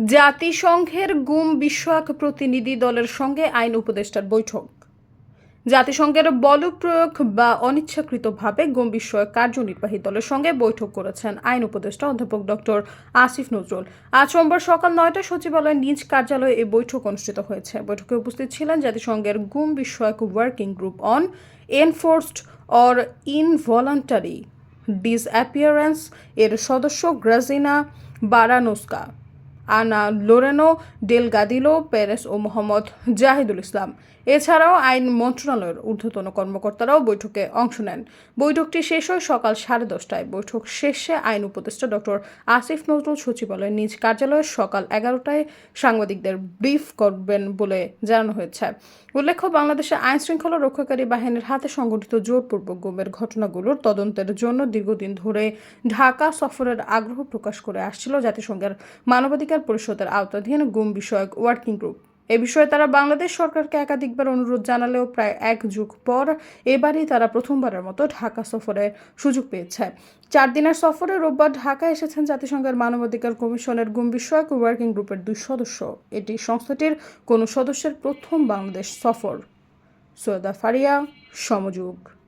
জাতিসংঘের গুম বিষয়ক প্রতিনিধি দলের সঙ্গে আইন উপদেষ্টার বৈঠক। জাতিসংঘের বল প্রয়োগ বা অনিচ্ছাকৃতভাবে গুম বিষয়ক কার্যনির্বাহী দলের সঙ্গে বৈঠক করেছেন আইন উপদেষ্টা অধ্যাপক ডক্টর আসিফ নজরুল। আজ সোমবার সকাল নয়টায় সচিবালয়ের নিজ কার্যালয়ে এই বৈঠক অনুষ্ঠিত হয়েছে। বৈঠকে উপস্থিত ছিলেন জাতিসংঘের গুম বিষয়ক working group on enforced or involuntary disappearance এর সদস্য Grazyna Baranowska. Ana Lorena Delgadillo Perez ও মোহাম্মদ জাহিদুল ইসলাম। এছাড়াও আইন মন্ত্রণালয়ের ঊর্ধ্বতন কর্মকর্তারাও বৈঠকে অংশ নেন। বৈঠকটি শেষ হয় সকাল সাড়ে দশটায়। বৈঠক শেষে আইন উপদেষ্টা ডক্টর আসিফ নজরুল সচিবালয়ের নিজ কার্যালয়ে সকাল এগারোটায় সাংবাদিকদের ব্রিফ করবেন বলে জানানো হয়েছে। উল্লেখ্য, বাংলাদেশে আইন শৃঙ্খলা রক্ষাকারী বাহিনীর হাতে সংঘটিত জোরপূর্বক গুমের ঘটনাগুলোর তদন্তের জন্য দীর্ঘদিন ধরে ঢাকা সফরের আগ্রহ প্রকাশ করে আসছিল জাতিসংঘের মানবাধিকার পরিষদের আওতাধীন গুম বিষয়ক ওয়ার্কিং গ্রুপ এ বিষয়ে তারা বাংলাদেশ সরকারকে একাধিকবার অনুরোধ জানালেও প্রায় এক যুগ পর এবারই তারা প্রথমবারের মতো ঢাকা সফরের সুযোগ পেয়েছে। চার দিনের সফরে রোববার ঢাকা এসেছেন জাতিসংঘের মানবাধিকার কমিশনের গুম বিষয়ক ওয়ার্কিং গ্রুপের দুই সদস্য। এটি সংস্থাটির কোনো সদস্যের প্রথম বাংলাদেশ সফর। সৈয়দা ফারিয়া, সমযোগ।